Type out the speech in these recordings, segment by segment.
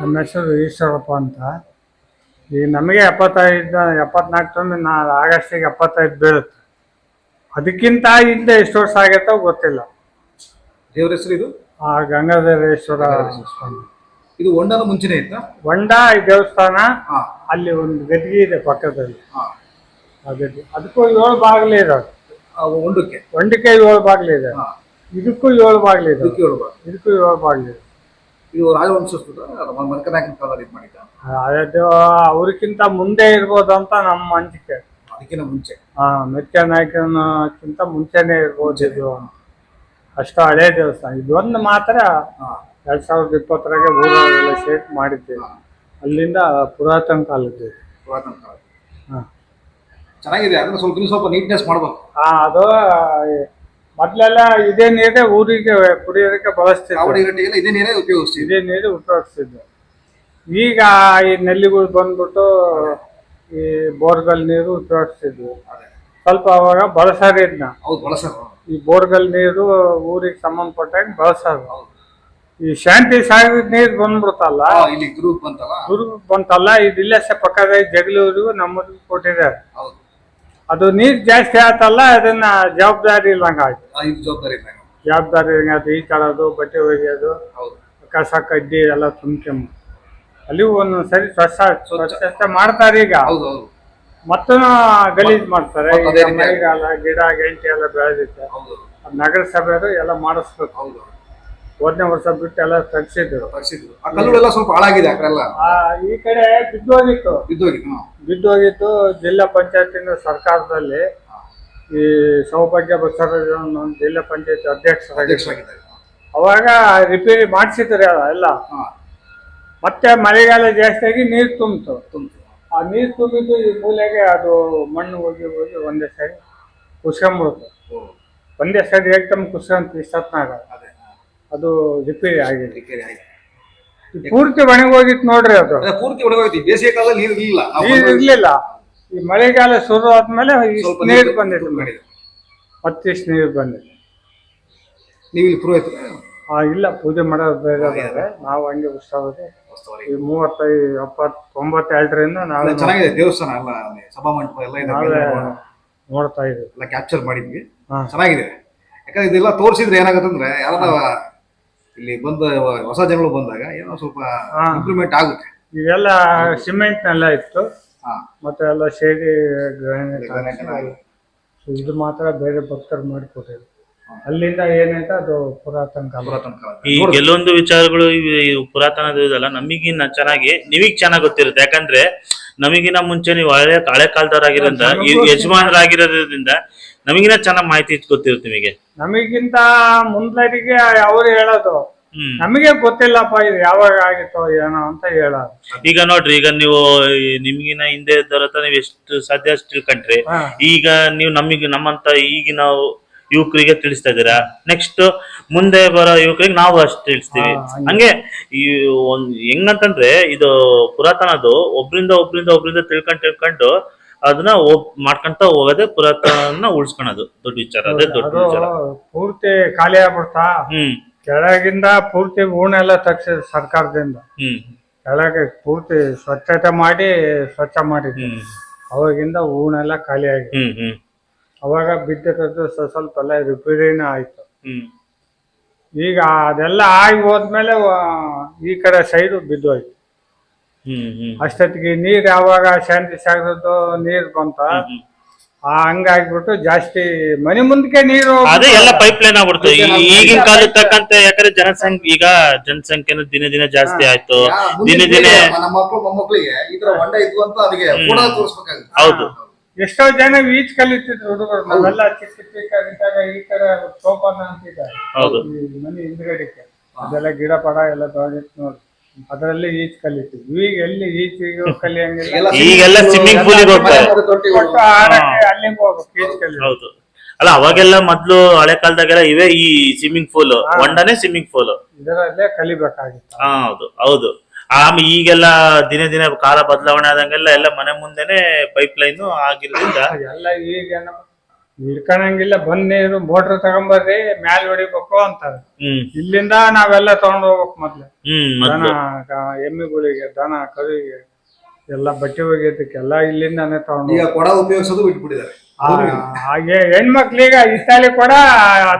ನಮ್ಮ ಹೆಸರು ಈಶ್ವರಪ್ಪ ಅಂತ. ಈಗ ನಮಗೆ ಎಪ್ಪತ್ತೈದು ಎಪ್ಪತ್ನಾಲ್ಕು ನಾ ಆಗಸ್ಟಿಗೆ ಎಪ್ಪತ್ತೈದು ಬೀಳುತ್ತೆ. ಅದಕ್ಕಿಂತ ಹಿಂದೆ ಎಷ್ಟು ವರ್ಷ ಆಗೈತೋ ಗೊತ್ತಿಲ್ಲ. ದೇವ್ರ ಹೆಸರು ಇದು? ಆ ಗಂಗಾಧರೇಶ್ವರ ಸ್ವಾಮಿ. ಇದು ಹೊಂಡನ ಮುಂಚೆನೆ ಇತ್ತಾ? ಹೊಂಡ ಈ ದೇವಸ್ಥಾನ ಹಾ. ಅಲ್ಲಿ ಒಂದು ಗದ್ಗೆ ಇದೆ ಪಕ್ಕದಲ್ಲಿ. ಹಾ. ಆ ಗದ್ಗೆ ಅದಕ್ಕೂ ಏಳು ಬಾಗಿಲು ಇದೆ ಆ ಹೊಂಡಕ್ಕೆ ಹೊಂಡಕ್ಕೆ ಏಳು ಬಾಗಿಲು ಇದೆ. ಹಾ. ಇದಕ್ಕೂ ಏಳು ಬಾಗಿಲು ಇದೆ. ಇದಕ್ಕೆ ಹೇಳ್ಬಾರ್ದು ಇದಕ್ಕೂ ಏಳು ಬಾಗಿಲು ಇದೆ. ಇದು ರಾಜವಂಶಸ್ಥ ಮನ್ಕನಾಯಕನ ಕಾಲದಲ್ಲಿ ಇದು ಮಾಡಿದ್ದ. ಅದು ಅವ್ರಿಗಿಂತ ಮುಂದೆ ಇರ್ಬೋದು ಅಂತ ನಮ್ಮ ಅಂಜಿಕೆ. ಅದಕ್ಕಿಂತ ಮುಂಚೆ. ಹಾ ಮೆಚ್ಚ ನಾಯಕನಕ್ಕಿಂತ ಮುಂಚೆನೆ ಇರ್ಬೋದು ಇದು. ಅಷ್ಟು ಹಳೆ ದೇವಸ್ಥಾನ. ಇದೊಂದು ಮಾತ್ರ ಎರಡ್ ಸಾವಿರದ ಇಪ್ಪತ್ತರಾಗೆ ಊರಲ್ಲೆಲ್ಲ ಸೇಟ್ ಮಾಡಿದ್ದೇವೆ ಅಲ್ಲಿಂದ ಪುರಾತನ ಕಾಲದ್ದು. ಪುರಾತನ ಕಾಲ ಹಾ. ಚೆನ್ನಾಗಿದೆ ಅದನ್ನ ಸ್ವಲ್ಪ ಇನ್ನೂ ಸ್ವಲ್ಪ ನೀಟ್ನೆಸ್ ಮಾಡ್ಬೇಕು ಹಾ ಅದು ಮೊದ್ಲೆಲ್ಲ ಇದೇ ನೀರೇ ಊರಿಗೆ ಕುಡಿಯೋದಕ್ಕೆ ಬಳಸ್ತಿದ್ವಿ ಉಪಯೋಗಿಸ್ತಿದ್ರು ಗಟ್ಟಿಗೆಲ್ಲ ಇದೇ ನೀರೇ ಉಪಯೋಗಿಸ್ತೀವಿ ಇದೇ ನೀರು ಉಪಯೋಗಿಸ್ತಿದ್ವಿ ಈಗ ಈ ನೆಲ್ಲಿಗಳು ಬಂದ್ಬಿಟ್ಟು ಈ ಬೋರ್ಗಲ್ ನೀರು ಉಪಯೋಗಿಸ್ತಿದ್ವಿ. ಸ್ವಲ್ಪ ಅವಾಗ ಬಳಸೋರು ಇದನ್ನ ಹೌದು ಬಳಸೋದು ಈ ಬೋರ್ಗಲ್ ನೀರು ಊರಿಗೆ ಸಂಬಂಧಪಟ್ಟಾಗ ಬಳಸೋದು ಈ ಶಾಂತಿ ಸಾಗರದ ನೀರು ಬಂದ್ಬಿಡ್ತಲ್ಲ ಗುರು ಇಲ್ಲಿ ಗ್ರೂಪ್ ಅಂತಲ್ಲ ದುರ್ಗ ಬಂತಲ್ಲ ಇದು ಇಲ್ಲೇ ಪಕ್ಕದಾಗಿ ಪಕ್ಕದ ಜಗಳೂರಿಗೂ ನಮ್ಮೂರಿಗೂ ಕೊಟ್ಟಿದ್ದಾರೆ. ಹೌದು. ಅದು ನೀರ್ ಜಾಸ್ತಿ ಆತಲ್ಲ ಅದನ್ನ ಜವಾಬ್ದಾರಿ ಇಲ್ಲಂಗ ಆಯ್ತು. ಆ, ಇದು ಜವಾಬ್ದಾರಿ ಅದು ಈಜಾಡೋದು ಬಟ್ಟೆ ಒಗೆಯೋದು ಹೌದು. ಕಸ ಕಡ್ಡಿ ಎಲ್ಲ ತುಂಬ್ಕೊಂಬ ಅಲ್ಲಿ ಒಂದೊಂದ್ ಸರಿ ಸ್ವಚ್ಛ. ಸ್ವಚ್ಛತೆ ಮಾಡ್ತಾರೆ ಈಗ. ಹೌದು ಹೌದು. ಮತ್ತೂ ಗಲೀಜ್ ಮಾಡ್ತಾರೆ. ಮತ್ತೆ ಅದೇ ಈಗ ರೀತಿ ಮಳೆಗಾಲ ಗಿಡ ಗೆಂಟಿ ಎಲ್ಲ ಬೆಳೆದಿತ್ತೆ ಹೌದು ನಗರಸಭೆಯವರು ಎಲ್ಲ ಮಾಡಿಸ್ಬೇಕು. ಹೌದು. ಹೋದನೇ ವರ್ಷ ಬಿಟ್ಟು ಎಲ್ಲ ತಗ್ಸಿದ್ರು. ತರಿಸಿದ್ರು ಆ ಕಲ್ಲುಗಳೆಲ್ಲ ಸ್ವಲ್ಪ ಹಾಳಾಗಿದೆ ಆ ಈ ಕಡೆ ಬಿದ್ದೋಗಿತ್ತು ಬಿದ್ದೋಗಿತ್ತು ಬಿದ್ದು ಬಿದ್ದೋಗಿತ್ತು ಜಿಲ್ಲಾ ಪಂಚಾಯತಿನ ಸರ್ಕಾರದಲ್ಲಿ. ಈ ಸೌಭಾಗ್ಯ ಬಸವರಾಜ್ ಅನ್ನೋ ಒಂದು ಜಿಲ್ಲಾ ಪಂಚಾಯತ್ ಅಧ್ಯಕ್ಷ ಅಧ್ಯಕ್ಷರಾಗಿದ್ದಾರೆ. ಅವಾಗ ರಿಪೇರಿ ಮಾಡಿಸಿದ್ರು ಎಲ್ಲ. ಹಾ. ಮತ್ತೆ ಮಳೆಗಾಲ ಜಾಸ್ತಿ ಆಗಿ ನೀರು ತುಂಬಿತು. ತುಂಬಿತು. ಆ ನೀರು ತುಂಬಿದ್ದು ಈ ಮೂಲೆಗೆ ಅದು ಮಣ್ಣು ಹೋಗಿ ಹೋಗಿ ಒಂದೇ ಸರಿ ಕುಸ್ಕೊಂಬಿಡ್ತು ಓ. ಒಂದೇ ಸರಿ ಏಕ್ದಮ್ ಕುಸ್ಕೊಂತ ಇಷ್ಟತ್ನಾಗ ಅದೇ. ಹಾ. ಅದು ರಿಪೇರಿ ಆಗಿದೆ. ರಿಪೇರಿ ಆಗಿದೆ. ಈ ಪೂರ್ತಿ ಒಣಗೋಗಿತ್ತು ನೋಡ್ರಿ ಅದು. ಅದೇ ಪೂರ್ತಿ ಒಣಗೋಗಿತ್ತು ಬೇಸಿಗೆ ಕಾಲದಲ್ಲಿ ನೀರು ಇಲ್ಲ ನಾವು ನೀರು ಇರ್ಲಿಲ್ಲ. ಈ ಮಳೆಗಾಲ ಶುರು ಆದ್ಮೇಲೆ ಸ್ವಲ್ಪ ಇಷ್ಟು ನೀರು ಬಂದಿತ್ತು. ಮಾಡಿದ್ರು ಮತ್ತಿಷ್ಟು ನೀರು ಬಂದಿತ್ತು. ನೀವು ಇಲ್ಲಿ ಆ ಇಲ್ಲ ಪೂಜೆ ಮಾಡೋದು ಬೇರೆ ಅದಾವೆ ನಾವು ಹಂಗೆ ಉತ್ಸವದೆ ಈ ಮೂವತ್ತೈದು ಎಪ್ಪತ್ತು ತೊಂಬತ್ತೆರಡರಿಂದ ನಾವೇ ಚೆನ್ನಾಗಿದೆ. ದೇವಸ್ಥಾನ ಎಲ್ಲ ಅಲ್ಲಿ ಸಭಾ ಮಂಟಪ ಎಲ್ಲ ಇದೆ ನಾವೇ ನೋಡ್ತಾ ಇದೀವಿ ಎಲ್ಲ ಕ್ಯಾಪ್ಚರ್ ಮಾಡಿದ್ವಿ. ಹಾ. ಚೆನ್ನಾಗಿದೆ. ಯಾಕಂದ್ರೆ ಇದೆಲ್ಲ ತೋರಿಸಿದ್ರೆ ಏನಾಗುತ್ತಂದ್ರೆ ಯಾರನ್ನ ಇಲ್ಲಿ ಬಂದ ಹೊಸ ಜನಗಳು ಬಂದಾಗ ಏನೋ ಸ್ವಲ್ಪ ಹಾ. ಇಂಪ್ರೂವ್ಮೆಂಟ್ ಆಗುತ್ತೆ. ಇದೆಲ್ಲ ಸಿಮೆಂಟ್ ನೆಲ್ಲ ಇತ್ತು. ಹಾ. ಮತ್ತೆ ಎಲ್ಲ ಶೇಡಿ ಗ್ರಾನೈಟ್ granite ಎಲ್ಲ ಆಗಿದೆ. ಇದು ಮಾತ್ರ ಬೇರೆ ಭಕ್ತರು ಮಾಡಿಕೊಟ್ಟಿದ್ರು ಅಲ್ಲಿಂದ ಏನಂತ ಅದು ಪುರಾತನ ಕಾಲ. ಪುರಾತನ ಈ ಕೆಲವೊಂದು ವಿಚಾರಗಳು ಇವು- ಇವ್ ಪುರಾತನದ ಇದಲ್ಲ ನಮಗಿನ್ನ ಚೆನ್ನಾಗಿ ನಿಮಗ್ ಚೆನ್ನಾಗ್ ಗೊತ್ತಿರುತ್ತೆ. ಯಾಕಂದ್ರೆ ನಮಗಿನ ಮುಂಚೆ ನೀವು ಹಳೆ ಹಳೆ ಕಾಲದವರಾಗಿರೋದ್ರಿಂದ ಯಜಮಾನರಾಗಿರೋದ್ರಿಂದ ನಮಗಿನ ಚೆನ್ನಾಗಿ ಮಾಹಿತಿ ಗೊತ್ತಿರುತ್ತೆ ನಿಮಗೆ. ನಮಗಿಂತ ಮುಂದರಿಗೆ ಅವ್ರು ಹೇಳೋದು. ನಮಗೆ ಗೊತ್ತಿಲ್ಲಪ್ಪ ಇದು ಯಾವಾಗ ಆಗಿತ್ತು ಏನೋ ಅಂತ ಹೇಳೋದು. ಈಗ ನೋಡ್ರಿ ಈಗ ನೀವು ನಿಮ್ಗಿನ ಹಿಂದೆ ಇದ್ದವ್ರ ಹತ್ರ ನೀವು ಎಷ್ಟು ಸಾಧ್ಯ ಅಷ್ಟು ತಿಳ್ಕೊಂಡ್ರಿ. ಈಗ ನೀವು ನಮಗೆ ನಮ್ಮಂತ ಈಗಿನ ಯುವಕರಿಗೆ ತಿಳಿಸ್ತಾ ಇದ್ದೀರಾ? ನೆಕ್ಸ್ಟ್ ಮುಂದೆ ಬರೋ ಯುವಕರಿಗೆ ನಾವು ಅಷ್ಟು ತಿಳಿಸ್ತೀವಿ. ಹಂಗೆ. ಈ ಒಂದ್ ಹೆಂಗಂತಂದ್ರೆ ಇದು ಪುರಾತನದು ಒಬ್ರಿಂದ ಒಬ್ರಿಂದ ಒಬ್ರಿಂದ ತಿಳ್ಕೊಂಡ್ ತಿಳ್ಕೊಂಡು ಅದನ್ನ ಮಾಡ್ಕೊಂತ ಹೋಗೋದೇ ಪುರಾತನ ಉಳಿಸ್ಕೊಳೋದು. ದೊಡ್ಡ ವಿಚಾರ ಅದೇ ದೊಡ್ಡ ವಿಚಾರ. ಪೂರ್ತಿ ಖಾಲಿ ಆಗ್ಬಿಡ್ತಾ? ಹ್ಮ್. ಕೆಳಗಿಂದ ಪೂರ್ತಿ ಹೂಣೆಲ್ಲ ತಗ್ಸಿದ್ರು ಸರ್ಕಾರದಿಂದ. ಹ್ಮ್. ಕೆಳಗೆ ಪೂರ್ತಿ ಸ್ವಚ್ಛತೆ ಮಾಡಿ ಸ್ವಚ್ಛ ಮಾಡಿದ್ವಿ ಹ್ಮ್. ಅವಾಗಿಂದ ಊಣೆಲ್ಲ ಖಾಲಿ ಆಗಿದೆ. ಹ್ಮ್ ಹ್ಮ್. ಅವಾಗ ಬಿದ್ದದ್ದು ಸ್ವಲ್ಪ ಸ್ವಲ್ಪ ಎಲ್ಲ ರಿಪೇರಿನ ಆಯ್ತು. ಈಗ ಅದೆಲ್ಲ ಆಗಿ ಹೋದ್ಮೇಲೆ ಈ ಕಡೆ ಸೈಡು ಬಿದ್ದೋಯ್ತು ಹ್ಮ್ ಹ್ಮ್. ಅಷ್ಟೊತ್ತಿಗೆ ನೀರ್ ಯಾವಾಗ ಶಾಂತಿ ಸಾಗರದ್ದು ನೀರ್ ಬಂತ? ಹಂಗಾಗ್ಬಿಟ್ಟು ಜಾಸ್ತಿ ಮನೆ ಮುಂದಕ್ಕೆ ನೀರು ಅದೇ ಎಲ್ಲ ಪೈಪ್ ಲೈನ್ ಆಗ್ಬಿಡ್ತು ಈಗಿನ ಕಾಲದ ತಕ್ಕಂತೆ ಯಾಕಂದ್ರೆ ಜನಸಂಖ್ಯೆ ಈಗ ಜನಸಂಖ್ಯೆ ದಿನ ದಿನ ಜಾಸ್ತಿ ಆಯ್ತು. ದಿನ ದಿನ ನಮ್ಮ ಮಕ್ಕಳು ಮೊಮ್ಮಕ್ಕಳಿಗೆ ಈ ತರ ಹೊಂಡ ಇದ್ವು ಅಂತ ಅದಕ್ಕೆ ಕೂಡ ತೋರಿಸ್ಬೇಕಾಗುತ್ತೆ. ಹೌದು. ಎಷ್ಟೋ ಜನ ಈಜ್ ಕಲಿತಿದ್ರು ಹುಡುಗರು. ನಾವೆಲ್ಲ ಚಿಕ್ಕ ಚಿಕ್ಕ ಇದ್ದಾಗ ಈ ಕಡೆ ಸೋಪಾನ ಅಂತಿದ್ದಾರೆ. ಹೌದು. ಈ ಮನೆ ಹಿಂದ್ಗಡೆಗೆ. ಅದೆಲ್ಲ ಗಿಡ ಪಡ ಎಲ್ಲ ಬೆಳೆದಿತ್ತು ನೋಡಿ. ಅದರಲ್ಲಿ ಈಜ್ ಕಲಿತಿದ್ವಿ. ಈಗ ಎಲ್ಲಿ ಈಜಿಗೂ ಕಲಿಯಂಗಿಲ್ಲ. ಈಗೆಲ್ಲ ಸ್ವಿಮ್ಮಿಂಗ್ pool ಗೆ ಹೋಗ್ತಾರೆ. ಆಡಕ್ಕೆ ಅಲ್ಲಿಗೆ ಹೋಗ್ಬೇಕು ಈಜ್ ಕಲಿ ಹೌದು. ಅಲ್ಲ ಅವಾಗೆಲ್ಲ ಮೊದ್ಲು ಹಳೆ ಕಾಲದಾಗೆಲ್ಲ ಇವೆ ಈ ಸ್ವಿಮ್ಮಿಂಗ್ ಪೂಲ್ ಒಂಡನೇ ಸ್ವಿಮ್ಮಿಂಗ್ ಪೂಲ್ ಇದರಲ್ಲೇ ಕಲಿಬೇಕಾಗಿತ್ತು. ಹಾ ಹೌದು. ಹೌದು. ಆಮೇಲೆ ಈಗೆಲ್ಲ ದಿನ ದಿನ ಕಾಲ ಬದಲಾವಣೆ ಆದಂಗೆಲ್ಲ ಎಲ್ಲ ಮನೆ ಮುಂದೆನೆ ಪೈಪ್ ಲೈನ್ ಆಗಿರೋದ್ರಿಂದ ಎಲ್ಲ ಈಗ ಹಿಡ್ಕೊಳಂಗಿಲ್ಲ ಬನ್ನಿ ಮೋಟರ್ ಮೋಟ್ರ್ ತಗೊಂಬರ್ರಿ ಮ್ಯಾಲ್ ಹೊಡಿಬೇಕು ಅಂತಾರೆ. ಹ್ಮ್. ಇಲ್ಲಿಂದ ನಾವೆಲ್ಲ ತಗೊಂಡ್ ಹೋಗ್ಬೇಕು ಮೊದ್ಲು. ಹ್ಮ್ ದನ ಕ- ಎಮ್ಮೆಗಳಿಗೆ ದನ ಕರುವಿಗೆ ಎಲ್ಲ ಬಟ್ಟೆ ಒಗೆಯೋದಕ್ಕೆಲ್ಲ ಇಲ್ಲಿಂದಾನೇ ತಗೊಂಡು ಈಗ ಕೊಡ ಉಪಯೋಗಿಸೋದು ಬಿಟ್ಬಿಟ್ಟಿದ್ದಾರೆ. ಹಾಗೆ ಹೆಣ್ಮಕ್ಳೀಗ ಇತ್ತಾಲಿ ಕೂಡ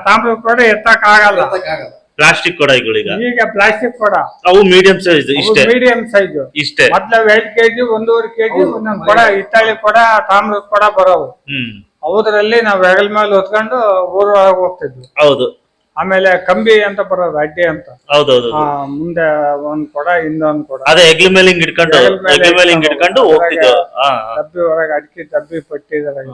ತಾಮ್ರದ ಕೂಡ ಎತ್ತಕ್ ಆಗಲ್ಲ ಆಗಲ್ಲ ಪ್ಲಾಸ್ಟಿಕ್ ಕೊಡ ಈಗ ಈಗ ಪ್ಲಾಸ್ಟಿಕ್ ಕೊಡ. ಅವು ಮೀಡಿಯಂ ಸೈಜ್ ಇಷ್ಟೇ. ಮೀಡಿಯಂ ಸೈಜ್ ಇಷ್ಟೇ. ಮೊದ್ಲು ಎರಡ್ ಕೆಜಿ ಒಂದೂವರೆ ಕೆಜಿ ಒಂದೊಂದು ಕೊಡ ಇತ್ತಾಳಿ ಕೊಡ ತಾಮ್ರದ ಕೊಡ ಬರೋವು. ಅವುದ್ರಲ್ಲಿ ನಾವ್ ಹೆಗಲ್ ಮೇಲೆ ಹೊತ್ಕೊಂಡು ಊರೊಳಗೆ ಹೋಗ್ತಿದ್ವಿ. ಹೌದು. ಆಮೇಲೆ ಕಂಬಿ ಅಂತ ಬರೋದು ಅಡ್ಡಿ ಅಂತ. ಹೌದೌದು. ಮುಂದೆ ಒಂದ್ ಕೊಡ ಹಿಂದೊಂದ್ ಕೊಡ. ಅದೇ ಹೆಗ್ಲ ಮೇಲೆ ಹಿಂಗ್ ಹಿಡ್ಕೊಂಡು ಹೆಗಲ ಮೇಲೆ ಹಿಂಗ್ ಹಿಡ್ಕೊಂಡು ಹಿಡ್ಕೊಂಡು ಹೋಗ್ತಿದ್ವು ಹಾ ಹಾ. ಡಬ್ಬಿ ಒಳಗೆ ಅಡಿಕೆ ಡಬ್ಬಿ ಪಟ್ಟಿದ್ರೆ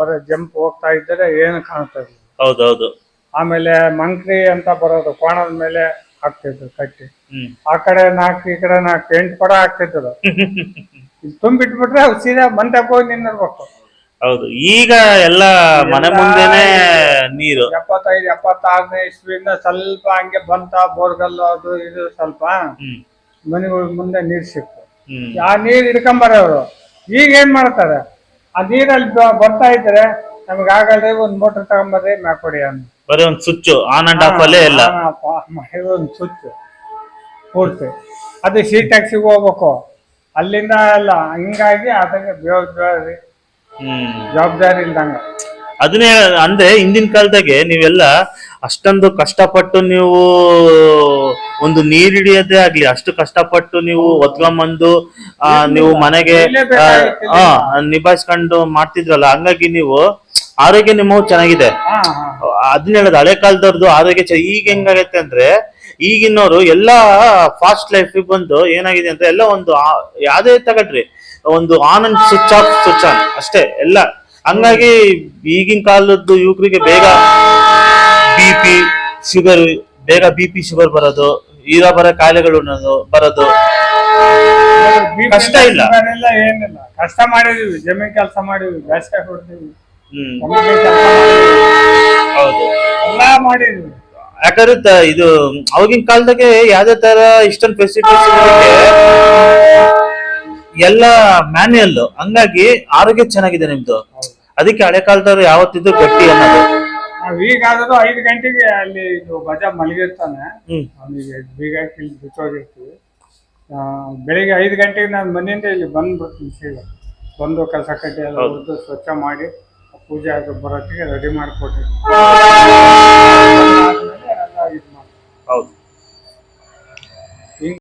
ಬರ ಜಂಪ್ ಹೋಗ್ತಾ ಇದ್ದರೆ ಏನು ಕಾಣ್ತದೆ ಹೌದೌದು. ಆಮೇಲೆ ಮಂಕ್ರಿ ಅಂತ ಬರೋದು ಕೋಣದ ಮೇಲೆ ಹಾಕ್ತಿದ್ರು ಕಟ್ಟಿ. ಆ ಕಡೆ ನಾಲ್ಕು ಈ ಕಡೆ ನಾಲ್ಕು ಎಂಟು ಕೊಡ ಹಾಕ್ತಿದ್ರು. ತುಂಬಿಟ್ಬಿಟ್ರೆ ಸೀದಾ ಮಂಟಪ ಹೋಗಿ ನಿನ್ನಿರ್ಬೇಕು ಹೌದು ಈಗ ಎಲ್ಲ ಮನೆ ಮುಂದೆನೆ ನೀರು. ಎಪ್ಪತ್ತೈದು ಎಪ್ಪತ್ತಾರನೇ ಇಸ್ವಿಯಿಂದ ಸ್ವಲ್ಪ ಹಂಗೆ ಬಂತ ಬೋರ್ಗಲ್ ಅದು ಇದು ಸ್ವಲ್ಪ. ಮನೆಗಳ ಮುಂದೆ ನೀರ್ ಸಿಕ್ತು. ಆ ನೀರ್ ಹಿಡ್ಕೊಂಬರೋರು. ಈಗ ಏನ್ ಮಾಡ್ತಾರೆ? ಆ ನೀರಲ್ಲಿ ಬರ್ತಾ ಇದ್ರೆ ನಮ್ಗೆ ಆಗಲ್ರಿ ಒಂದ್ ಮೋಟರ್ ತಗೊಂಬರ್ರಿ ಮ್ಯಾಕೊಡಿ ಅಂತ ಬರೀ ಒಂದ್ ಸ್ವಿಚ್ ಆನ್ ಅಂಡ್ ಆಫ್ ಅಲ್ಲೇ ಇಲ್ಲ. ಒಂದು ಸುತ್ತು ಪೂರ್ತಿ. ಅದು ಸಿ ಟ್ಯಾಕ್ಸಿಗೆ ಹೋಗ್ಬೇಕು. ಅಲ್ಲಿಂದ ಎಲ್ಲ ಹಿಂಗಾಗಿ ಅದಕ್ಕೆ ಜವಾಬ್ದಾರಿ. ಹ್ಮ್. ಜವಾಬ್ದಾರಿ ಇಲ್ದಂಗ. ಅದನ್ನೇ ಅಂದ್ರೆ ಹಿಂದಿನ ಕಾಲದಾಗೆ ನೀವೆಲ್ಲ ಅಷ್ಟೊಂದು ಕಷ್ಟಪಟ್ಟು ನೀವು ಒಂದು ನೀರ್ ಹಿಡಿಯೋದೇ ಆಗ್ಲಿ ಅಷ್ಟು ಕಷ್ಟಪಟ್ಟು ನೀವು ಒತ್ಕೊಂಬಂದು ಆ, ನೀವು ಮನೆಗೆ ನಿಭಾಯಿಸ್ಕೊಂಡು ಮಾಡ್ತಿದ್ರಲ್ಲ ಹಂಗಾಗಿ ನೀವು ಆರೋಗ್ಯ ನಿಮ್ಮವು ಚೆನ್ನಾಗಿದೆ. ಅದನ್ನ ಹೇಳೋದು ಹಳೆ ಕಾಲದವ್ರದ್ದು ಆರೋಗ್ಯ ಈಗ ಹೆಂಗಾಗತ್ತೆ ಅಂದ್ರೆ ಈಗಿನವರು ಎಲ್ಲಾ ಫಾಸ್ಟ್ ಲೈಫ್ ಬಂದು ಏನಾಗಿದೆ ಅಂದ್ರೆ ಎಲ್ಲ ಒಂದು ಯಾವ್ದೇ ತಗಡ್ರಿ ಒಂದು on and switch off switch on ಅಷ್ಟೇ ಎಲ್ಲ. ಹಂಗಾಗಿ ಈಗಿನ ಕಾಲದ್ದು ಯುವಕರಿಗೆ ಬೇಗ ಬಿ ಪಿ ಶುಗರ್ ಬೇಗ ಬಿ ಪಿ ಶುಗರ್ ಬರೋದು ಈರ ಬರೋ ಕಾಯಿಲೆಗಳು ಬರೋದು. ಕಷ್ಟ ಇಲ್ಲ. ಏನಿಲ್ಲ. ಕಷ್ಟ ಮಾಡಿದೀವಿ ಜಮೀನ್ ಕೆಲಸ ಮಾಡಿದೀವಿ ಬೇಸಿಗೆ ಮಾಡಿದೀವಿ ಹೌದು. ಎಲ್ಲ ಮಾಡಿದ್ವಿ. ಯಾಕಂದ್ರೆ ತ- ಇದು ಅವಾಗಿನ ಕಾಲದಾಗೆ ಯಾವ್ದೇ ತರ ಇಷ್ಟೊಂದು ಫೆಸಿಲಿಟೀಸ್ ಎಲ್ಲ ಮ್ಯಾನ್ಯಲ್ ಹಂಗಾಗಿ ಆರೋಗ್ಯ ಚೆನ್ನಾಗಿದೆ ನಿಮ್ದು. ಅದಕ್ಕೆ ಹಳೆ ಕಾಲದವ್ರು ಯಾವತ್ತಿದ್ರು ಗಟ್ಟಿ ಅನ್ನೋದು. ನಾವ್ ಈಗಾದ್ರೂ ಐದು ಗಂಟೆಗೆ ಅಲ್ಲಿ ಇದು ಬಜ ಮಲಗಿರ್ತಾನೆ. ಹ್ಮ್. ಅವನಿಗೆ ಬೀಗ ಹಾಕಿ ಇಲ್ಲಿ ಬಿಟ್ಟೋಗಿರ್ತೀವಿ ಆ, ಬೆಳಿಗ್ಗೆ ಐದು ಗಂಟೆಗೆ ನಾನು ಮನೆಯಿಂದ ಇಲ್ಲಿ ಬಂದ್ಬಿಡ್ತೀನಿ ಸೀದಾ ಬಂದು ಕೆಲಸ ಕಡ್ಡಿ ಎಲ್ಲ. ಸ್ವಚ್ಛ ಮಾಡಿ ಪೂಜೆ ಅದು ಬರೋತ್ತಿಗೆ ರೆಡಿ ಮಾಡಿಕೊಟ್ಟಿರ್ತೀನಿ